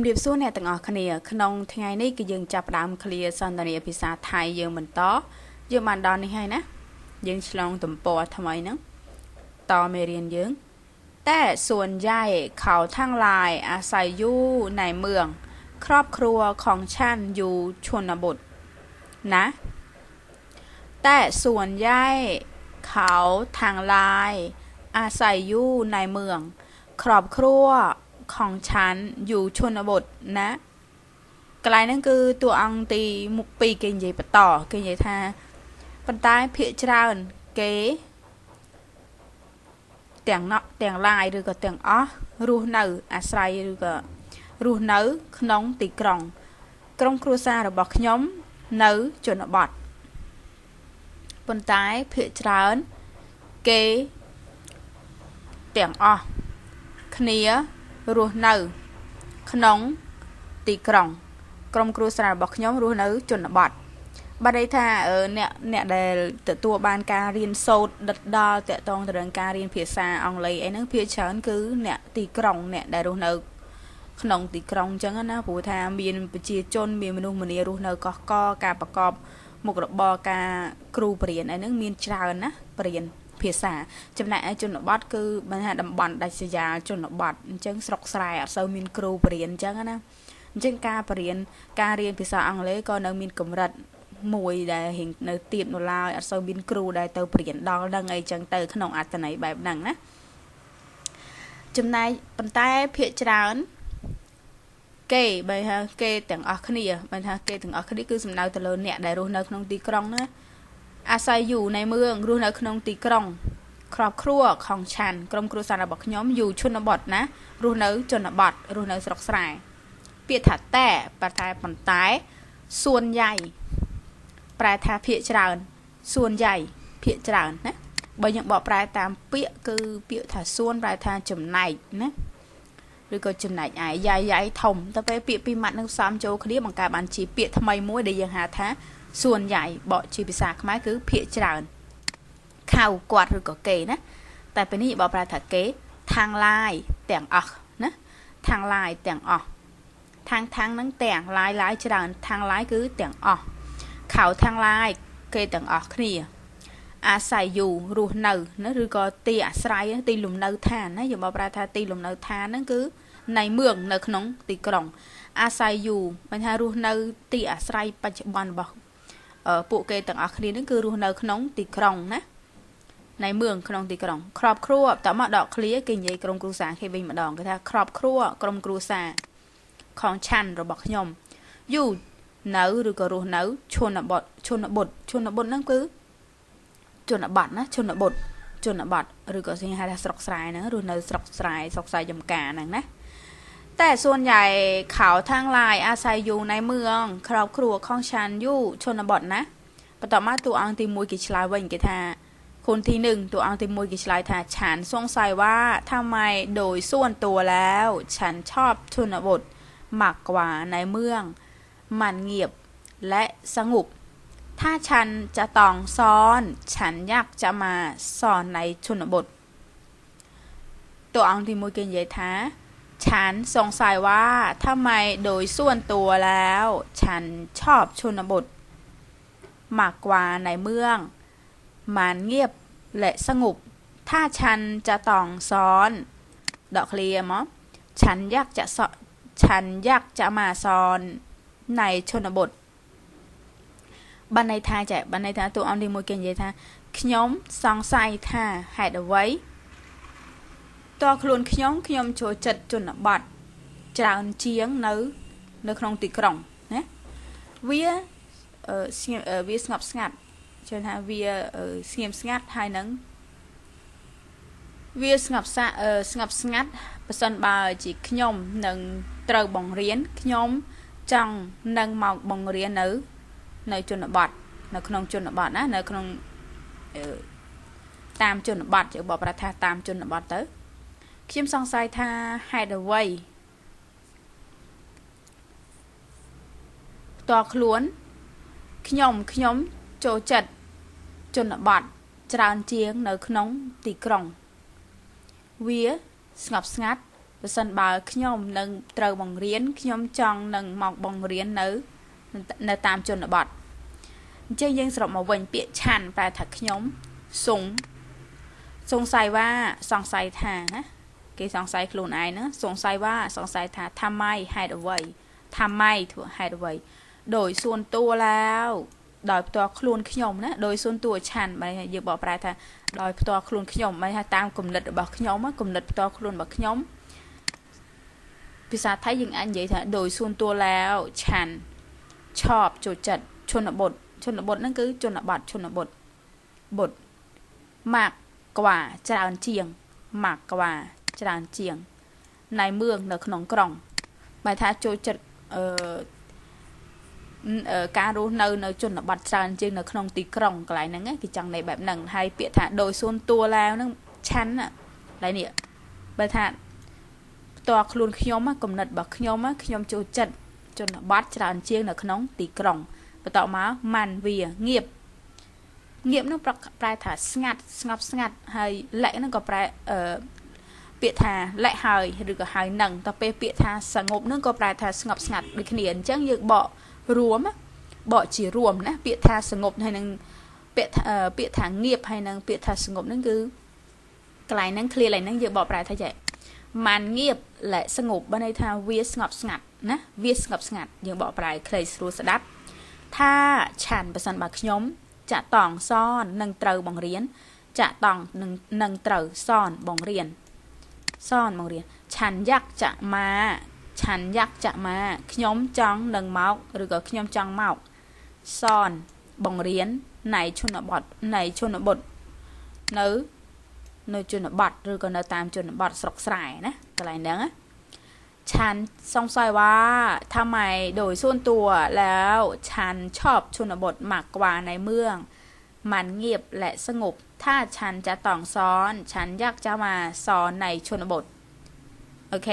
ជំរាបសួរអ្នកទាំងអស់គ្នាក្នុងថ្ងៃនេះគឺយើងចាប់ផ្ដើមឃ្លាសន្ទនាភាសាថៃយើងបន្តយើងបានដល់នេះហើយណាយើងឆ្លងទំព័រថ្មីហ្នឹងតមេរៀនយើង แต่ส่วนใหญ่เขาทั้งหลายอาศัยอยู่ในเมือง ครอบครัวของฉันอยู่ชนบทนะ แต่ส่วนใหญ่เขาทางหลายอาศัยอยู่ในเมือง ครอบครัว ของฉันอยู่ชนบทណាកន្លែងហ្នឹងគឺតួអង្គទីមុខ2គេនិយាយបន្តគេនិយាយថាប៉ុន្តែភាកច្រើនគេទាំងណក់ទាំងឡាយឬក៏ទាំងអស់រស់នៅអាស្រ័យឬក៏រស់នៅក្នុងទីក្រុង ក្រុមគ្រួសាររបស់ខ្ញុំនៅជនបទប៉ុន្តែភាកច្រើនគេទាំងអស់គ្នា រស់នៅ ក្នុង ទីក្រុង ក្រុមគ្រួសាររបស់ខ្ញុំរស់នៅជនបទបាទន័យថាអ្នកអ្នកដែលទទួលបានការរៀនសូត្រដិតដល់តកតងទៅនឹងការរៀនភាសាអង់គ្លេសអីហ្នឹងភាគច្រើនគឺអ្នកទីក្រុងអ្នកដែលរស់នៅក្នុងទីក្រុងអញ្ចឹងណាព្រោះថាមានប្រជាជនមានមនុស្សម្នារស់នៅកោះកការប្រកបមុខរបរការគ្រូបរិញ្ញាអីហ្នឹងមានច្រើនណាបរិញ្ញា ភាសា ចំណែកឯជនបទគឺបើថាតំបន់ដាច់ស្រយាលជនបទអញ្ចឹងស្រុកស្រែអត់សូវមានគ្រូបរិញ្ញាអញ្ចឹងណាអញ្ចឹងការបរិញ្ញាការរៀនភាសាអង់គ្លេសក៏នៅមានកម្រិតមួយដែលរៀងនៅទៀតនៅឡើយអត់សូវមានគ្រូដែលទៅបរិញ្ញាដល់ដឹងអីចឹងទៅក្នុងអត្តន័យបែបហ្នឹងណាចំណែកប៉ុន្តែភាកច្រើនគេបើថាគេទាំងអស់គ្នាបើថាគេទាំងអស់គ្នាគឺសំដៅទៅលើអ្នកដែលរស់នៅក្នុងទីក្រុងណា អាស្រ័យอยู่ในเมืองរស់នៅក្នុងទីក្រុងครอบครัวของฉันក្រុមគ្រួសាររបស់ខ្ញុំอยู่ชนบทណារស់នៅជនបទរស់នៅស្រុកស្រែពាក្យថាតែប្រតែប៉ុន្តែส่วนใหญ่ប្រែថាភាកច្រើនส่วนใหญ่ភាកច្រើនណាបើយើងបកប្រែតាមពាក្យគឺពាក្យថាส่วนប្រែថាចំណែកណាឬក៏ចំណែកឯយ៉ាយយ៉ាយធំតែពេលពាក្យពីរម៉ាត់នឹងផ្សំចូលគ្នាបង្កើតបានជាពាក្យថ្មីមួយដែលយើងហៅថា សួនໃຫญ่បកជាភាសាខ្មែរគឺភាកច្រើនខៅគាត់ឬក៏គេណាតែពេលនេះបកប្រែថាគេខាងឡាយទាំងអស់ណាខាងឡាយទាំងអស់ខាងខាងហ្នឹងទាំងឡាយឡាយច្រើនខាងឡាយគឺទាំងអស់ខៅខាងឡាយគេទាំងអស់គ្នាអាស្រ័យយូររស់នៅណាឬក៏ទីអាស្រ័យទីលំនៅឋានណាយើងមកប្រែថាទីលំនៅឋានហ្នឹងគឺនៃមឿងនៅក្នុងទីក្រុង អាស្រ័យយូរបញ្ហារស់នៅទីអាស្រ័យបច្ចុប្បន្នរបស់ ពួកគេទាំងអស់គ្នានឹងគឺរស់នៅក្នុងទីក្រុងណានៃមឿងក្នុងទីក្រុងក្របគ្រួតមកដកឃ្លាគេនិយាយក្រុមគ្រួសារគេវិញម្ដងគេថាក្របគ្រួក្រុមគ្រួសារខងឆាន់របស់ខ្ញុំយូនៅឬក៏រស់នៅឈុនបទឈុនបុតឈុនបុតហ្នឹងគឺជនបទណាឈុនបុតជនបទឬក៏គេហៅថាស្រុកស្រែហ្នឹងរស់នៅស្រុកស្រែស្រុកស្រែចំការហ្នឹងណា แต่ส่วนใหญ่เขาทางลายอาศัยอยู่ในเมือง ครอบครัวของฉันอยู่ชนบทนะปต่อมาตัวอังติมวยกิชลายวันกิทาคนที่หนึ่งตัวอังติมวยกิชลายทาฉันสงสัยว่าทำไมโดยส่วนตัวแล้ว ฉันชอบชนบทมากกว่าในเมือง มันเงียบและสงบถ้าฉันจะต้องซ้อน ฉันอยากจะมาสอนในชนบท ตัวอังติมวยกินเยท้า ฉันสงสัยว่าทำไมโดยส่วนตัวแล้ว ฉันชอบชนบทมากกว่าในเมือง มันเงียบและสงบ ถ้าฉันจะต้องสอน ดอกเคลียมอฉันอยากจะสอนฉันอยากจะมาสอนในชนบทបានន័យថាចាបានន័យថាតួអង្គទីមួយគេនិយាយថាខ្ញុំសង្ស័យថាហេតុអ្វី តខ្លួនខ្ញុំខ្ញុំចូលចិត្តជនបទច្រើនជាងនៅ នៅក្នុងទីក្រុងណាវាស្ងៀមវាស្ងប់ស្ងាត់ជឿថាវាស្ងៀមស្ងាត់ហើយនឹងវាស្ងប់ស្ងាត់ស្ងប់ស្ងាត់ប៉ះសិនបើជាខ្ញុំនឹងត្រូវបង្រៀនខ្ញុំចង់នឹងមកបង្រៀននៅ នៅជនបទនៅក្នុងជនបទណានៅក្នុងតាមជនបទយើងបកប្រថាតាមជនបទទៅ ខ្ញុំសង្ស័យថាហេតុអ្វីផ្ទាល់ខ្លួនខ្ញុំខ្ញុំចូលចិត្តជនបទច្រើនជាងនៅក្នុងទីក្រុង វាស្ងប់ស្ងាត់បើសិនបើខ្ញុំនឹងត្រូវបង្រៀនខ្ញុំចង់នឹងមកបង្រៀននៅនៅតាមជនបទអញ្ចឹងយើងសរុបមកវិញពាក្យឆាន់ប្រែថាខ្ញុំសុងសង្ស័យว่าសង្ស័យថាណា គេសង្ស័យខ្លួនឯងណាសង្ស័យว่าសង្ស័យថាថាម៉ៃហេតុអ្វីថាម៉ៃធ្វើហេតុអ្វីដោយសួនតួแล้วដោយផ្ទាល់ខ្លួនខ្ញុំណាដោយសួនតួឆាន់បែរយើងបកប្រែថាដោយផ្ទាល់ខ្លួនខ្ញុំបែរថាតាមគំនិតរបស់ខ្ញុំគំនិតផ្ទាល់ខ្លួនរបស់ខ្ញុំភាសាថៃយើងអាចនិយាយថាដោយសួនតួแล้วឆាន់ឆប់ចូលចិត្តជនបទជនបទហ្នឹងគឺជនបទជនបទបុតម៉ាក់ក្វាច្រើនជាងម៉ាក់ក្វា ច្រើនជាងណៃមឿងនៅក្នុងក្រុងបែរថាចូលចិត្តអឺការរស់នៅនៅជនបទច្រើនជាងនៅក្នុងទីក្រុងកន្លែងហ្នឹងគេចង់ន័យបែបហ្នឹងហើយពាក្យថាដោយសួនតួឡាវហ្នឹងឆាន់កន្លែងនេះបើថាផ្ទាល់ខ្លួនខ្ញុំគំនិតរបស់ខ្ញុំខ្ញុំចូលចិត្តជនបទច្រើនជាងនៅក្នុងទីក្រុងបន្តមកម៉ាន់វាងៀបងៀបនោះប្រែថាស្ងាត់ស្ងប់ស្ងាត់ហើយលក្ខហ្នឹងក៏ប្រែអឺ ពាក្យថាលែកហើយឬក៏ហើយនឹងទៅពេលពាក្យថាសងប់នឹងក៏ប្រែថាស្ងប់ស្ងាត់ដូចគ្នាអញ្ចឹងយើងបករួមបកជារួមណាពាក្យថាសងប់ហើយនឹងពាក្យពាក្យថាងៀបហើយនឹងពាក្យថាសងប់នឹងគឺកន្លែងហ្នឹង clear ឡើយហ្នឹងយើងបកប្រែថាចេះម៉ានងៀបលែកស្ងប់បើន័យថាវាស្ងប់ស្ងាត់ណាវាស្ងប់ស្ងាត់យើងបកប្រែខ្លីស្រួលស្ដាប់ថាឆានប៉ះសិនបើខ្ញុំចាក់តង់សននឹងត្រូវបង្រៀនចាក់តង់នឹងនឹងត្រូវសនបង្រៀន សនបង្រៀនឆាន់យ៉ាក់ចាក់ម៉ាឆាន់យ៉ាក់ចាក់ម៉ាខ្ញុំចង់នឹងមកឬក៏ខ្ញុំចង់មកសនបង្រៀនណៃជនបទណៃជនបទនៅនៅជនបទឬក៏នៅតាមជនបទស្រុកស្រែណាកន្លែងហ្នឹងฉันสงสัยว่าทำไมโดยส่วนตัวแล้วฉันชอบชนบทมากกว่าในเมือง มันเงียบและสงบ ถ้าฉันจะต้องสอน ฉันอยากจะมาสอนในชนบท โอเค